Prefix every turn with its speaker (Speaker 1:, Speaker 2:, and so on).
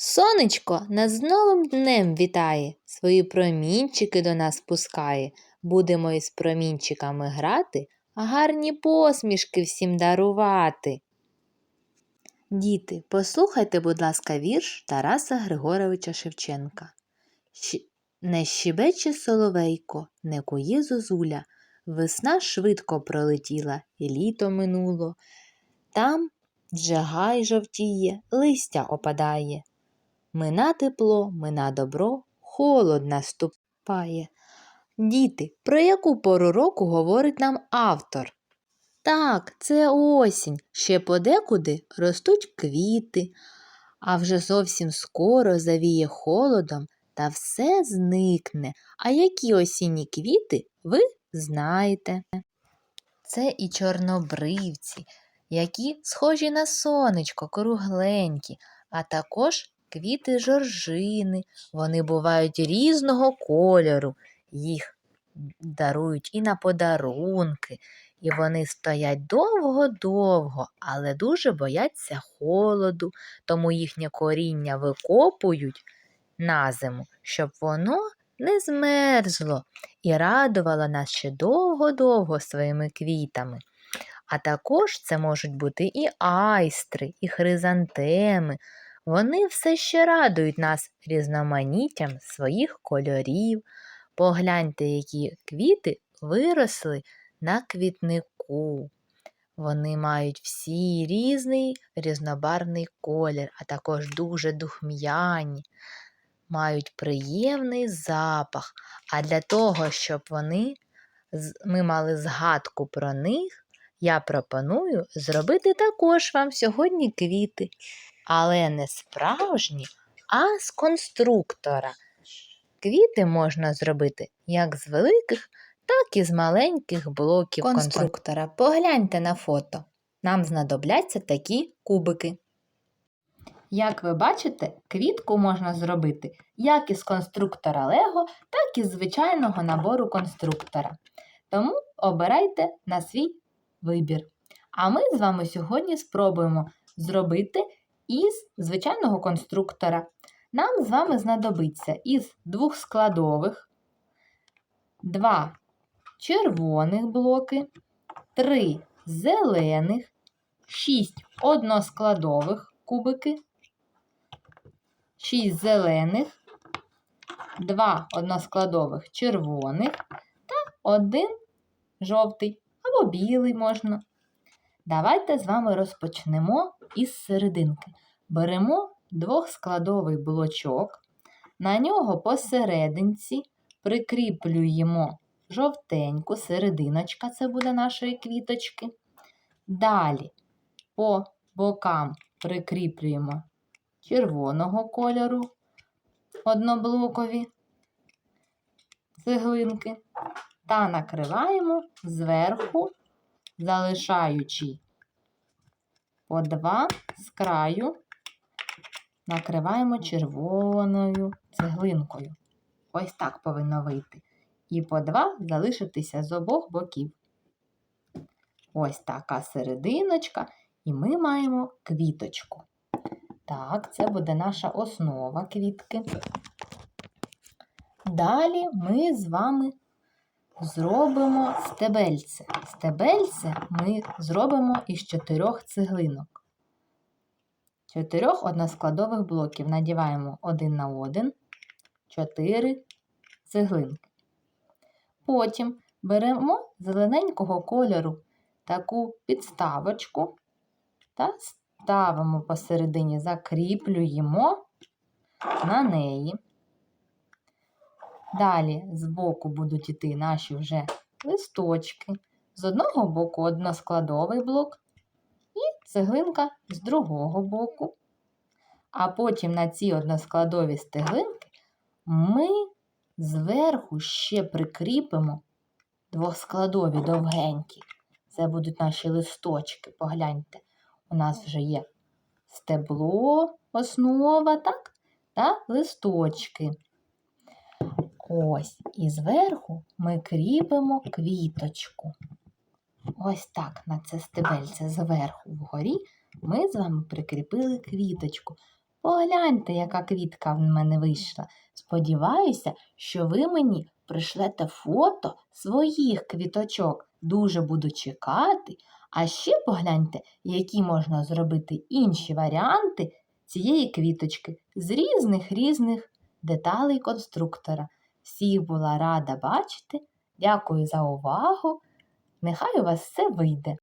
Speaker 1: Сонечко нас з новим днем вітає, свої промінчики до нас пускає. Будемо із промінчиками грати, а гарні посмішки всім дарувати. Діти, послухайте, будь ласка, вірш Тараса Григоровича Шевченка. Не щебече соловейко, не кує зозуля, весна швидко пролетіла, і літо минуло. Там вже гай жовтіє, листя опадає. Мина тепло, мина добро, холод наступає. Діти, про яку пору року говорить нам автор? Так, це осінь. Ще подекуди ростуть квіти, а вже зовсім скоро завіє холодом та все зникне. А які осінні квіти ви знаєте? Це і чорнобривці, які схожі на сонечко, кругленькі, а також квіти жоржини. Вони бувають різного кольору, їх дарують і на подарунки, і вони стоять довго-довго, але дуже бояться холоду, тому їхнє коріння викопують на зиму, щоб воно не змерзло і радувало нас ще довго-довго своїми квітами. А також це можуть бути і айстри, і хризантеми. Вони все ще радують нас різноманіттям своїх кольорів. Погляньте, які квіти виросли на квітнику. Вони мають всі різний різнобарний колір, а також дуже духм'яні, мають приємний запах. А для того, щоб вони, ми мали згадку про них, я пропоную зробити також вам сьогодні квіти, але не справжні, а з конструктора. Квіти можна зробити як з великих, так і з маленьких блоків конструктора. Погляньте на фото. Нам знадобляться такі кубики. Як ви бачите, квітку можна зробити як із конструктора Лего, так і з звичайного набору конструктора. Тому обирайте на свій вибір. А ми з вами сьогодні спробуємо зробити із звичайного конструктора. Нам з вами знадобиться із двох складових, два червоних блоки, три зелених, шість односкладових кубики, шість зелених, два односкладових червоних та один жовтий або білий можна. Давайте з вами розпочнемо із серединки. Беремо двохскладовий блочок, на нього посерединці прикріплюємо жовтеньку, серединочка це буде нашої квіточки. Далі по бокам прикріплюємо червоного кольору одноблокові цеглинки та накриваємо зверху, залишаючи по два з краю, накриваємо червоною цеглинкою. Ось так повинно вийти. І по два залишитися з обох боків. Ось така серединочка, і ми маємо квіточку. Так, це буде наша основа квітки. Далі ми з вами зробимо стебельце. Стебельце ми зробимо із чотирьох цеглинок. Чотирьох односкладових блоків надіваємо один на один, чотири цеглинки. Потім беремо зелененького кольору таку підставочку та ставимо посередині, закріплюємо на неї. Далі збоку будуть йти наші вже листочки. З одного боку односкладовий блок і цеглинка з другого боку. А потім на ці односкладові стеглинки ми зверху ще прикріпимо двоскладові довгенькі. Це будуть наші листочки. Погляньте, у нас вже є стебло, основа, так? Та листочки. Ось, і зверху ми кріпимо квіточку. Ось так на це стебельце зверху вгорі ми з вами прикріпили квіточку. Погляньте, яка квітка в мене вийшла. Сподіваюся, що ви мені пришлете фото своїх квіточок. Дуже буду чекати. А ще погляньте, які можна зробити інші варіанти цієї квіточки з різних різних деталей конструктора. Всіх була рада бачити. Дякую за увагу. Нехай у вас все вийде.